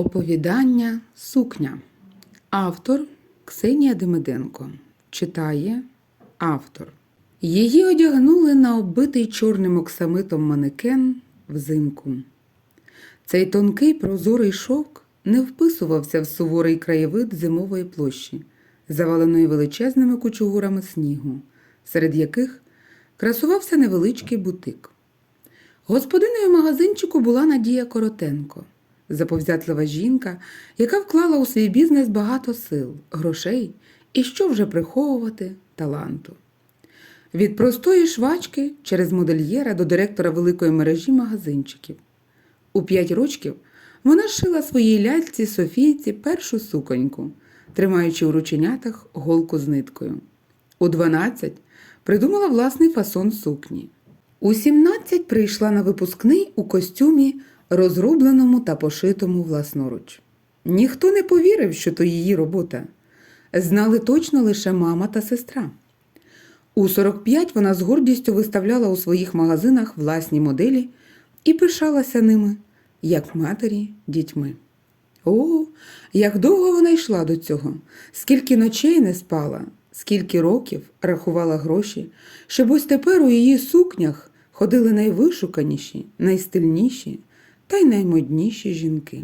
Оповідання Сукня. Автор Ксенія Демиденко. Читає автор. Її одягнули на оббитий чорним оксамитом манекен взимку. Цей тонкий прозорий шовк не вписувався в суворий краєвид зимової площі, заваленої величезними кучугурами снігу, серед яких красувався невеличкий бутик. Господиною магазинчику була Надія Коротенко, заповзятлива жінка, яка вклала у свій бізнес багато сил, грошей і, що вже приховувати, таланту. Від простої швачки через модельєра до директора великої мережі магазинчиків. У п'ять рочків вона шила своїй ляльці Софійці першу суконьку, тримаючи у рученятах голку з ниткою. У 12 придумала власний фасон сукні. У 17 прийшла на випускний у костюмі, розробленому та пошитому власноруч. Ніхто не повірив, що то її робота. Знали точно лише мама та сестра. У 45 вона з гордістю виставляла у своїх магазинах власні моделі і пишалася ними, як матері дітьми. О, як довго вона йшла до цього, скільки ночей не спала, скільки років рахувала гроші, щоб ось тепер у її сукнях ходили найвишуканіші, найстильніші та й наймодніші жінки.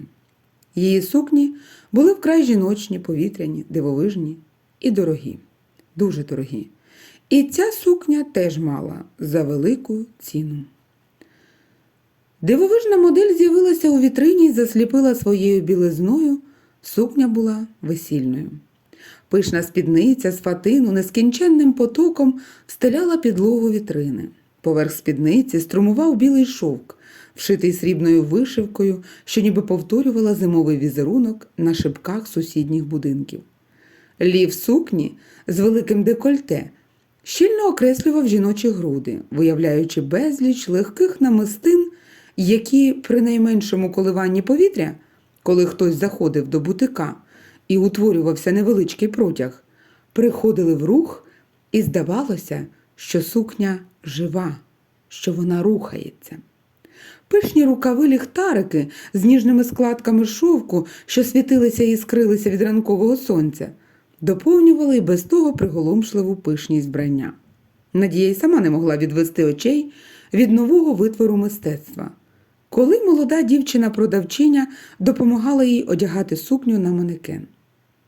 Її сукні були вкрай жіночні, повітряні, дивовижні і дорогі, дуже дорогі. І ця сукня теж мала за велику ціну. Дивовижна модель з'явилася у вітрині і засліпила своєю білизною. Сукня була весільною. Пишна спідниця з фатину нескінченним потоком встеляла підлогу вітрини. Поверх спідниці струмував білий шовк, вшитий срібною вишивкою, що ніби повторювала зимовий візерунок на шибках сусідніх будинків. Лів сукні з великим декольте щільно окреслював жіночі груди, виявляючи безліч легких намистин, які при найменшому коливанні повітря, коли хтось заходив до бутика і утворювався невеличкий протяг, приходили в рух, і здавалося, що сукня жива, що вона рухається. Пишні рукави ліхтарики з ніжними складками шовку, що світилися і скрилися від ранкового сонця, доповнювали й без того приголомшливу пишність брання. Надія й сама не могла відвести очей від нового витвору мистецтва. Коли молода дівчина-продавчиня допомагала їй одягати сукню на манекен.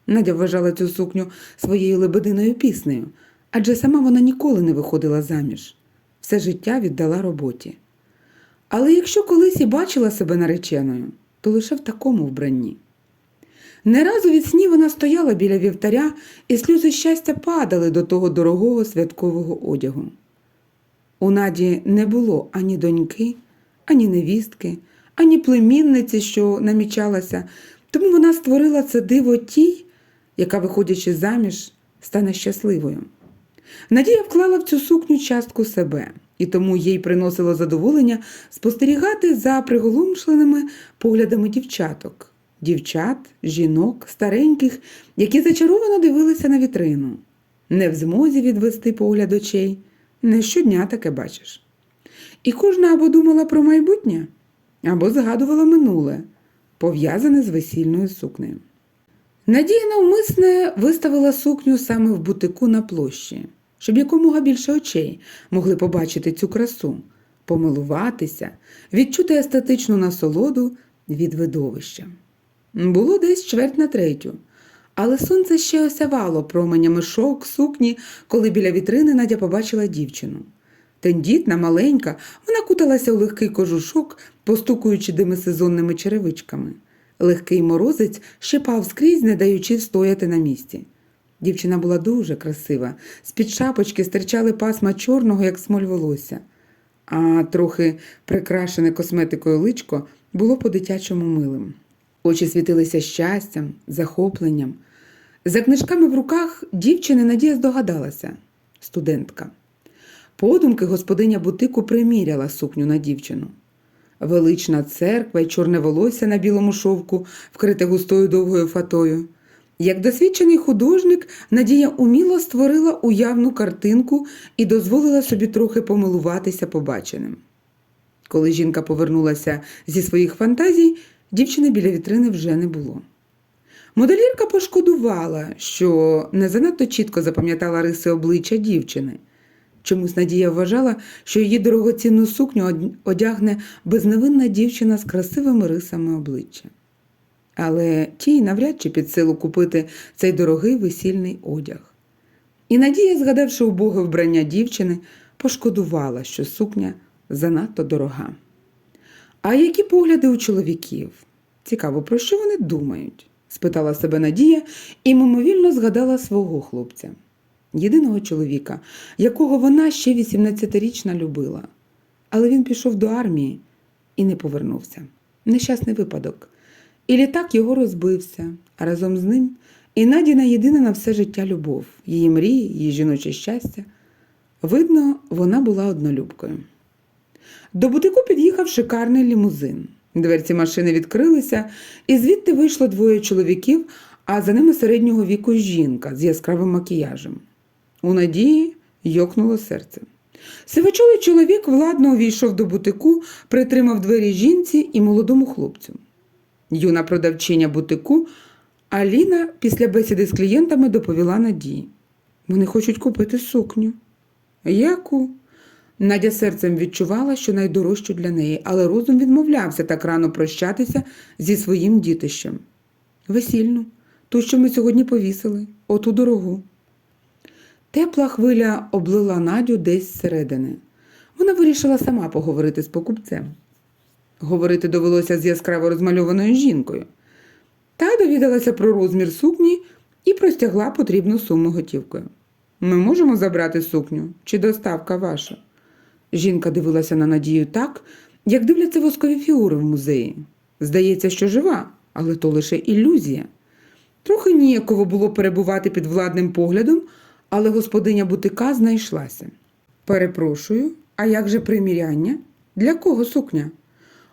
Надя вважала цю сукню своєю лебединою піснею, адже сама вона ніколи не виходила заміж, все життя віддала роботі. Але якщо колись і бачила себе нареченою, то лише в такому вбранні. Не разу від сні вона стояла біля вівтаря, і сльози щастя падали до того дорогого святкового одягу. У Наді не було ані доньки, ані невістки, ані племінниці, що намічалася, тому вона створила це диво тій, яка, виходячи заміж, стане щасливою. Надія вклала в цю сукню частку себе, і тому їй приносило задоволення спостерігати за приголомшленими поглядами дівчаток, дівчат, жінок, стареньких, які зачаровано дивилися на вітрину. Не в змозі відвести погляд очей, не щодня таке бачиш. І кожна або думала про майбутнє, або згадувала минуле, пов'язане з весільною сукнею. Надія навмисне виставила сукню саме в бутику на площі, щоб якомога більше очей могли побачити цю красу, помилуватися, відчути естетичну насолоду від видовища. Було десь чверть на третю, але сонце ще осявало променями шок, сукні, коли біля вітрини Надя побачила дівчину. Тендітна, маленька, вона куталася у легкий кожушок, постукуючи демисезонними черевичками. Легкий морозець щипав скрізь, не даючи стояти на місці. Дівчина була дуже красива, з-під шапочки стирчали пасма чорного, як смоль волосся, а трохи прикрашене косметикою личко було по-дитячому милим. Очі світилися щастям, захопленням. За книжками в руках дівчини Надія здогадалася студентка. Подумки господиня бутику приміряла сукню на дівчину. Велична церква й чорне волосся на білому шовку, вкрите густою довгою фатою. Як досвідчений художник, Надія уміло створила уявну картинку і дозволила собі трохи помилуватися побаченим. Коли жінка повернулася зі своїх фантазій, Дівчини біля вітрини вже не було. Модельєрка пошкодувала, що не занадто чітко запам'ятала риси обличчя дівчини. Чомусь Надія вважала, що її дорогоцінну сукню одягне безневинна дівчина з красивими рисами обличчя. Але тій навряд чи під силу купити цей дорогий весільний одяг. І Надія, згадавши убоге вбрання дівчини, пошкодувала, що сукня занадто дорога. А які погляди у чоловіків? Цікаво, про що вони думають? спитала себе Надія і мимовільно згадала свого хлопця, єдиного чоловіка, якого вона ще 18-річна любила. Але він пішов до армії і не повернувся. Нещасний випадок. І літак його розбився, а разом з ним і Надіна єдина на все життя любов, її мрії, її жіноче щастя. Видно, вона була однолюбкою. До бутику під'їхав шикарний лімузин. Дверці машини відкрилися, і звідти вийшло двоє чоловіків, а за ними середнього віку жінка з яскравим макіяжем. У Надії йокнуло серце. Сивочолий чоловік владно увійшов до бутику, притримав двері жінці і молодому хлопцю. Юна продавчиня бутику Аліна після бесіди з клієнтами доповіла Надії. Вони хочуть купити сукню. Яку? Надя серцем відчувала, що найдорожчу для неї, але розум відмовлявся так рано прощатися зі своїм дітищем. Весільну, ту, що ми сьогодні повісили, оту дорогу. Тепла хвиля облила Надю десь зсередини. Вона вирішила сама поговорити з покупцем. Говорити довелося з яскраво розмальованою жінкою. Та довідалася про розмір сукні і простягла потрібну суму готівкою. Ми можемо забрати сукню чи доставка ваша? Жінка дивилася на Надію так, як дивляться воскові фігури в музеї. Здається, що жива, але то лише ілюзія. Трохи ніяково було перебувати під владним поглядом, але господиня бутика знайшлася. Перепрошую, а як же приміряння? Для кого сукня?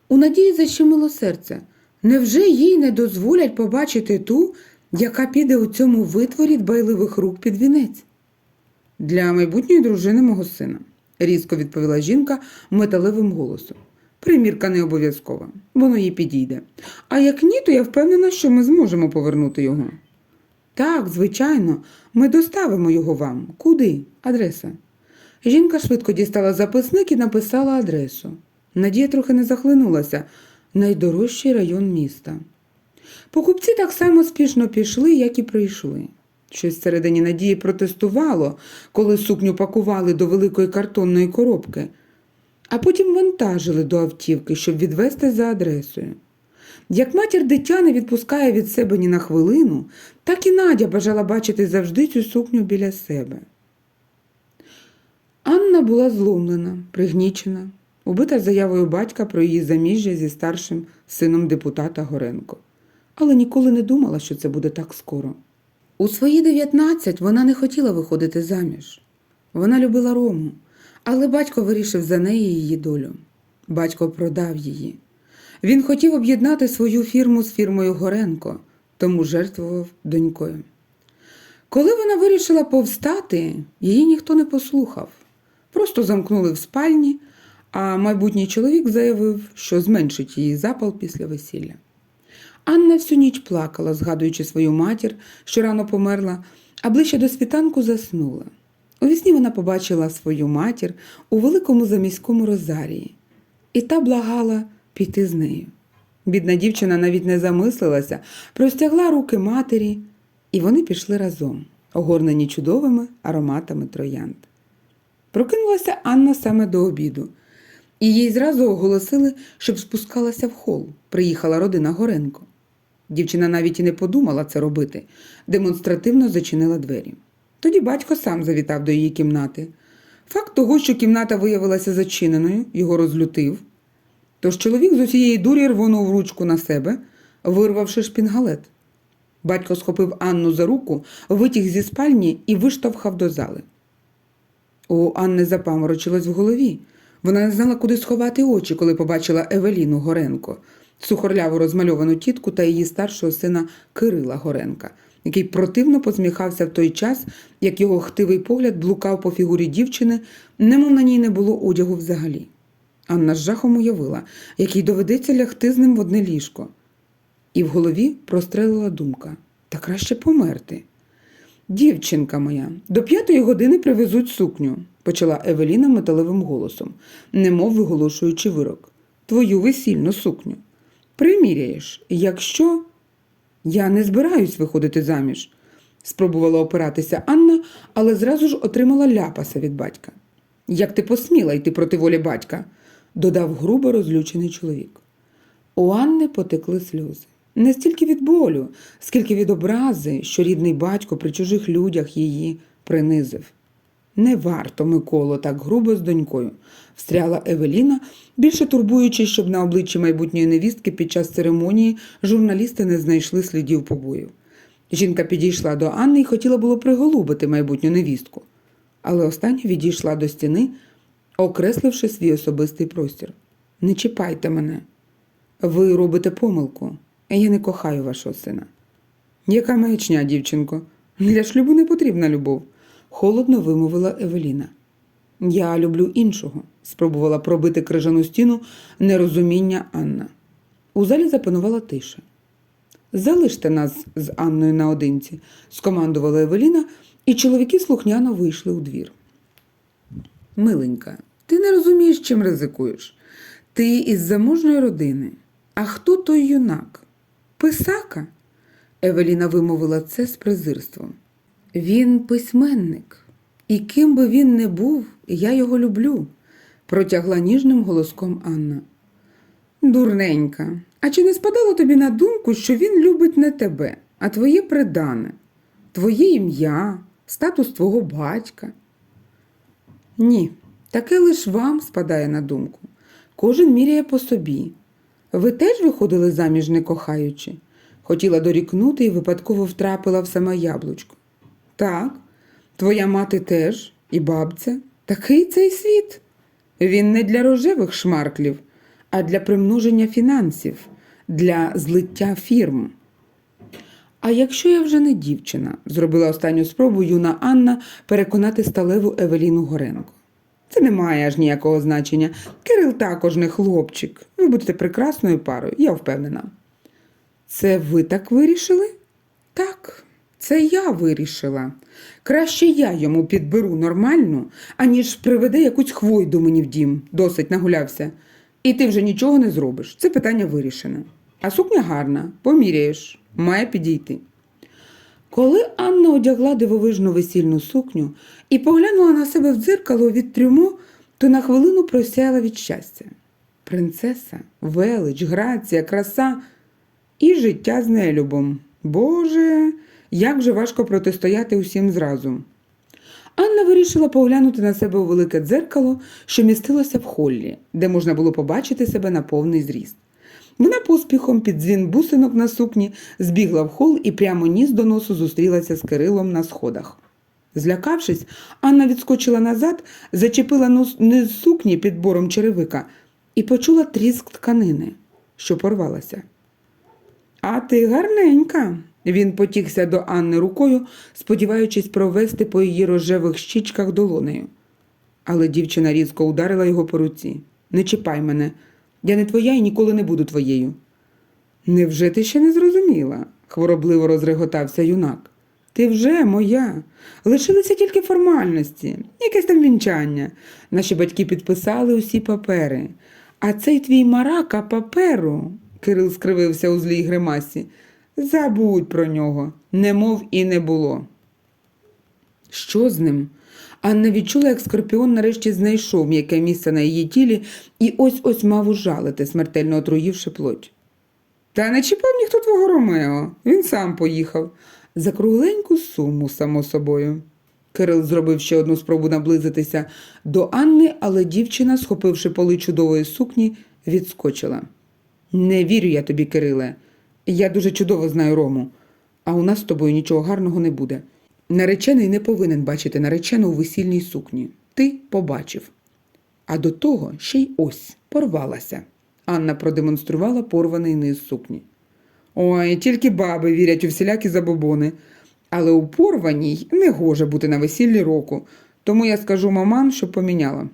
У Надії защемило серце. Невже їй не дозволять побачити ту, яка піде у цьому витворі дбайливих рук під вінець? Для майбутньої дружини мого сина, різко відповіла жінка металевим голосом. Примірка не обов'язкова, воно їй підійде. А як ні, то я впевнена, що ми зможемо повернути його. Так, звичайно, ми доставимо його вам. Куди? Адреса. Жінка швидко дістала записник і написала адресу. Надія трохи не захлинулася. Найдорожчий район міста. Покупці так само спішно пішли, як і прийшли. Щось всередині Надії протестувало, коли сукню пакували до великої картонної коробки, а потім вантажили до автівки, щоб відвезти за адресою. Як матір дитя не відпускає від себе ні на хвилину, так і Надя бажала бачити завжди цю сукню біля себе. Анна була зломлена, пригнічена, убита заявою батька про її заміжжя зі старшим сином депутата Горенко, але ніколи не думала, що це буде так скоро. У свої 19 вона не хотіла виходити заміж. Вона любила Рому, але батько вирішив за неї її долю. Батько продав її. Він хотів об'єднати свою фірму з фірмою Горенко, тому жертвував донькою. Коли вона вирішила повстати, її ніхто не послухав. Просто замкнули в спальні, а майбутній чоловік заявив, що зменшить її запал після весілля. Анна всю ніч плакала, згадуючи свою матір, що рано померла, а ближче до світанку заснула. Увісні вона побачила свою матір у великому заміському розарії, і та благала піти з нею. Бідна дівчина навіть не замислилася, простягла руки матері, і вони пішли разом, огорнені чудовими ароматами троянд. Прокинулася Анна саме до обіду, і їй зразу оголосили, щоб спускалася в хол. Приїхала родина Горенко. Дівчина навіть і не подумала це робити, демонстративно зачинила двері. Тоді батько сам завітав до її кімнати. Факт того, що кімната виявилася зачиненою, його розлютив. Тож чоловік з усієї дурі рвонув ручку на себе, вирвавши шпінгалет. Батько схопив Анну за руку, витяг зі спальні і виштовхав до зали. У Анни запаморочилось в голові. Вона не знала, куди сховати очі, коли побачила Евеліну Горенко, сухорляву розмальовану тітку та її старшого сина Кирила Горенка, який противно посміхався в той час, як його хтивий погляд блукав по фігурі дівчини, немов на ній не було одягу взагалі. Анна з жахом уявила, як їй доведеться лягти з ним в одне ліжко. і в голові прострелила думка та краще померти. Дівчинка моя, до п'ятої години привезуть сукню, почала Евеліна металевим голосом, немов виголошуючи вирок. Твою весільну сукню. Приміряєш, якщо. Я не збираюсь виходити заміж, спробувала опиратися Анна, але зразу ж отримала ляпаса від батька. Як ти посміла йти проти волі батька? додав грубо розлючений чоловік. У Анни потекли сльози. Не стільки від болю, скільки від образи, що рідний батько при чужих людях її принизив. Не варто, Миколо, так грубо з донькою, встряла Евеліна, більше турбуючись, щоб на обличчі майбутньої невістки під час церемонії журналісти не знайшли слідів побоїв. Жінка підійшла до Анни і хотіла було приголубити майбутню невістку, але остання відійшла до стіни, окресливши свій особистий простір. Не чіпайте мене. Ви робите помилку. Я не кохаю вашого сина. Яка маячня, дівчинко? Для шлюбу не потрібна любов, холодно вимовила Евеліна. Я люблю іншого, спробувала пробити крижану стіну нерозуміння Анна. У залі запанувала тиша. Залиште нас з Анною наодинці, скомандувала Евеліна, і чоловіки слухняно вийшли у двір. Миленька, ти не розумієш, чим ризикуєш. Ти із заможної родини. А хто той юнак? Писака? Евеліна вимовила це з презирством. Він письменник, і ким би він не був, я його люблю, протягла ніжним голоском Анна. Дурненька, а чи не спадало тобі на думку, що він любить не тебе, а твоє придане, твоє ім'я, статус твого батька? Ні, таке лиш вам спадає на думку. Кожен міряє по собі. Ви теж виходили заміж не кохаючи? Хотіла дорікнути і випадково втрапила в саме яблучко. Так, твоя мати теж, і бабця. Такий цей світ. Він не для рожевих шмарклів, а для примноження фінансів, для злиття фірм. А якщо я вже не дівчина, зробила останню спробу юна Анна переконати сталеву Евеліну Горенко. Це не має аж ніякого значення. Кирил також не хлопчик. Ви будете прекрасною парою, я впевнена. Це ви так вирішили? Так, це я вирішила. Краще я йому підберу нормальну, аніж приведе якусь хвойду мені в дім, досить нагулявся. І ти вже нічого не зробиш. Це питання вирішене. А сукня гарна, поміряєш, має підійти. Коли Анна одягла дивовижну весільну сукню і поглянула на себе в дзеркало від трюмо, то на хвилину просяяла від щастя. Принцеса, велич, грація, краса і життя з нелюбом. Боже, як же важко протистояти усім зразу. Анна вирішила поглянути на себе у велике дзеркало, що містилося в холлі, де можна було побачити себе на повний зріст. Вона поспіхом під дзвін бусинок на сукні збігла в хол і прямо ніс до носу зустрілася з Кирилом на сходах. Злякавшись, Анна відскочила назад, зачепила нос низ сукні під бором черевика і почула тріск тканини, що порвалася. А ти гарненька. Він потікся до Анни рукою, сподіваючись провести по її рожевих щічках долонею. Але дівчина різко ударила його по руці. Не чіпай мене, я не твоя і ніколи не буду твоєю. Невже ти ще не зрозуміла? хворобливо розреготався юнак. Ти вже моя. Лишилися тільки формальності, якесь там вінчання. Наші батьки підписали усі папери. А цей твій марака паперу, Кирил скривився у злій гримасі. Забудь про нього, немов і не було. Що з ним? Анна відчула, як скорпіон нарешті знайшов м'яке місце на її тілі і ось ось мав ужалити, смертельно отруївши плоть. Та не чіпав ніхто твого Ромео, він сам поїхав. За кругленьку суму, само собою. Кирил зробив ще одну спробу наблизитися до Анни, але дівчина, схопивши поли чудової сукні, відскочила. Не вірю я тобі, Кириле. Я дуже чудово знаю Рому, а у нас з тобою нічого гарного не буде. Наречений не повинен бачити наречену у весільній сукні. Ти побачив. А до того ще й ось порвалася. Анна продемонструвала порваний низ сукні. Ой, тільки баби вірять у всілякі забобони. Але у порваній не гоже бути на весіллі року, тому я скажу маман, щоб поміняла.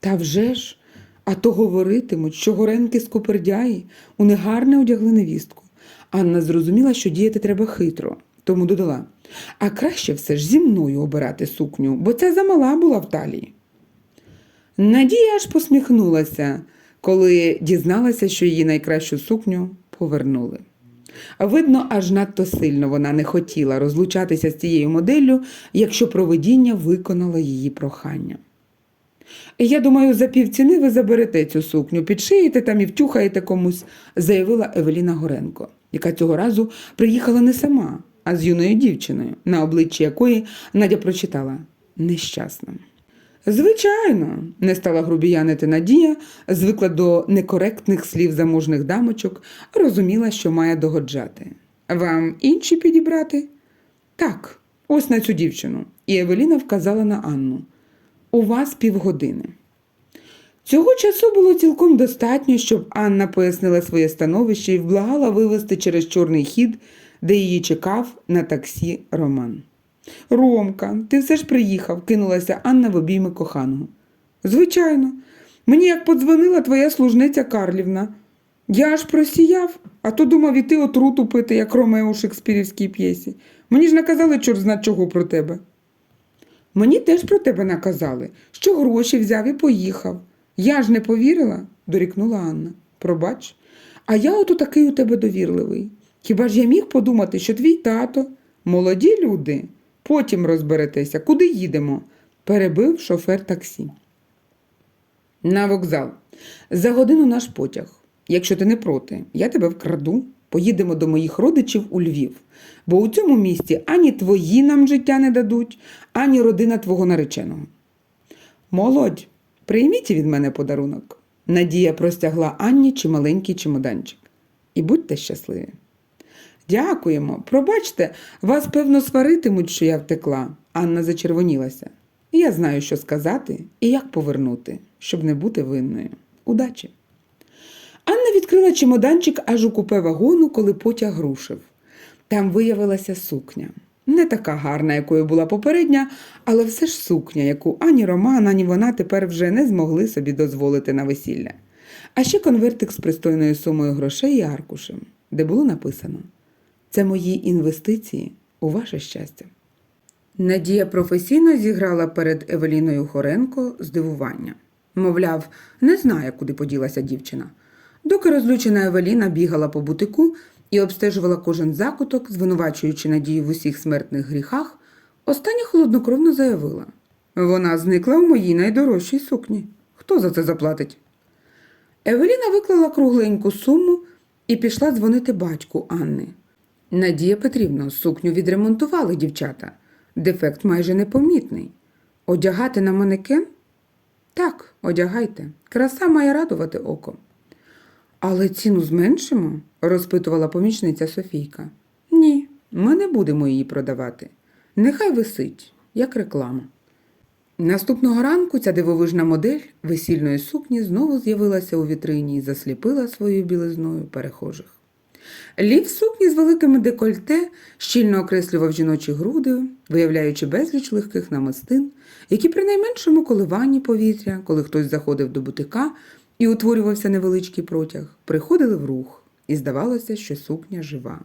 Та вже ж, а то говоритимуть, що горенки скупердяї у негарне одягли невістку. Анна зрозуміла, що діяти треба хитро, тому додала: а краще все ж зі мною обирати сукню, бо ця замала була в талії. Надія аж посміхнулася, коли дізналася, що її найкращу сукню повернули. Видно, аж надто сильно вона не хотіла розлучатися з цією моделлю, якщо провидіння виконало її прохання. Я думаю, за півціни ви заберете цю сукню, підшиєте там і втюхаєте комусь, заявила Евеліна Горенко, яка цього разу приїхала не сама, а з юною дівчиною, на обличчі якої Надя прочитала нещасна. Звичайно, не стала грубіянити Надія, звикла до некоректних слів заможних дамочок, розуміла, що має догоджати. Вам інші підібрати? Так, ось на цю дівчину. І Евеліна вказала на Анну. У вас півгодини. Цього часу було цілком достатньо, щоб Анна пояснила своє становище і вблагала вивезти через чорний хід, де її чекав на таксі Роман. Ромка, ти все ж приїхав, кинулася Анна в обійми коханого. Звичайно, мені як подзвонила твоя служниця Карлівна. Я аж просіяв, а то думав іти отруту пити, як Ромео у шекспірівській п'єсі. Мені ж наказали чорт зна чого про тебе. Мені теж про тебе наказали, що гроші взяв і поїхав. Я ж не повірила, дорікнула Анна. Пробач, а я ото такий у тебе довірливий. Хіба ж я міг подумати, що твій тато, молоді люди, потім розберетеся, куди їдемо? перебив шофер таксі. На вокзал. За годину наш потяг. Якщо ти не проти, я тебе вкраду. Поїдемо до моїх родичів у Львів, бо у цьому місті ані твої нам життя не дадуть, ані родина твого нареченого. Молодь, прийміть від мене подарунок. Надія простягла Анні чималенький чемоданчик. І будьте щасливі. Дякуємо. Пробачте, вас, певно, сваритимуть, що я втекла. Анна зачервонілася. Я знаю, що сказати і як повернути, щоб не бути винною. Удачі! Анна відкрила чемоданчик аж у купе вагону, коли потяг рушив. Там виявилася сукня. Не така гарна, якою була попередня, але все ж сукня, яку ані Роман, ані вона тепер вже не змогли собі дозволити на весілля. А ще конвертик з пристойною сумою грошей і аркушем, де було написано Це мої інвестиції у ваше щастя. Надія професійно зіграла перед Евеліною Хоренко здивування. Мовляв, не знає, куди поділася дівчина. Доки розлючена Евеліна бігала по бутику і обстежувала кожен закуток, звинувачуючи Надію в усіх смертних гріхах, остання холоднокровно заявила Вона зникла в моїй найдорожчій сукні. Хто за це заплатить? Евеліна виклала кругленьку суму і пішла дзвонити батьку Анни. Надія Петрівна, сукню відремонтували дівчата. Дефект майже непомітний. Одягати на манекен? Так, одягайте. Краса має радувати око. Але ціну зменшимо? розпитувала помічниця Софійка. Ні, ми не будемо її продавати. Нехай висить, як реклама. Наступного ранку ця дивовижна модель весільної сукні знову з'явилася у вітрині і засліпила своєю білизною перехожих. Лів сукні з великими декольте щільно окреслював жіночі груди, виявляючи безліч легких намистин, які при найменшому коливанні повітря, коли хтось заходив до бутика і утворювався невеличкий протяг, приходили в рух, і здавалося, що сукня жива.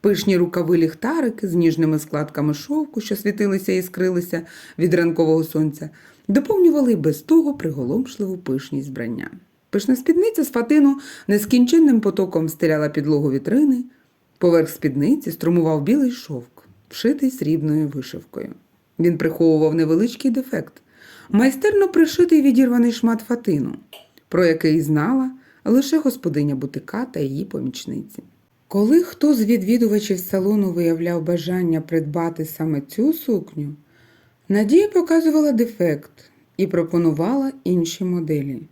Пишні рукави ліхтарики з ніжними складками шовку, що світилися і скрилися від ранкового сонця, доповнювали без того приголомшливу пишність збрання. Пишна спідниця з фатину нескінченним потоком стеляла підлогу вітрини, поверх спідниці струмував білий шовк, вшитий срібною вишивкою. Він приховував невеличкий дефект, майстерно пришитий відірваний шмат фатину, про який знала лише господиня бутика та її помічниці. Коли хто з відвідувачів салону виявляв бажання придбати саме цю сукню, Надія показувала дефект і пропонувала інші моделі,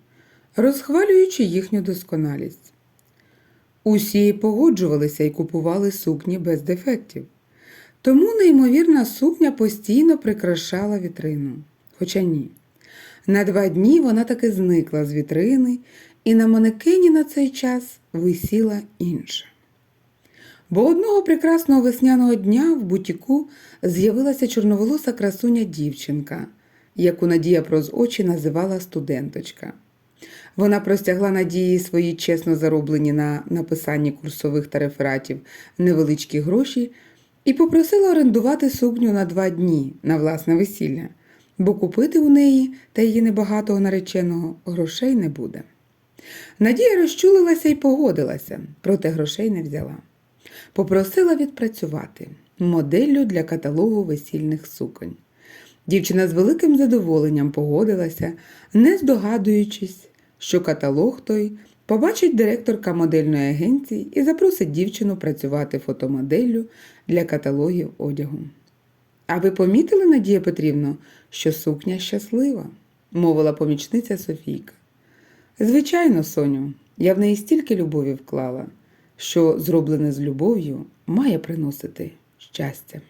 розхвалюючи їхню досконалість. Усі погоджувалися і купували сукні без дефектів. Тому неймовірна сукня постійно прикрашала вітрину. Хоча ні. На два дні вона таки зникла з вітрини, і на манекені на цей час висіла інша. Бо одного прекрасного весняного дня в бутіку з'явилася чорноволоса красуня дівчинка, яку Надія проз очі називала студенточка. Вона простягла Надії свої чесно зароблені на написанні курсових та рефератів невеличкі гроші і попросила орендувати сукню на два дні на власне весілля, бо купити у неї та її небагатого нареченого грошей не буде. Надія розчулилася і погодилася, проте грошей не взяла. Попросила відпрацювати моделлю для каталогу весільних суконь. Дівчина з великим задоволенням погодилася, не здогадуючись, що каталог той побачить директорка модельної агенції і запросить дівчину працювати фотомоделлю для каталогів одягу. А ви помітили, Надія Петрівно, що сукня щаслива? мовила помічниця Софійка. Звичайно, Соню, я в неї стільки любові вклала, що зроблене з любов'ю має приносити щастя.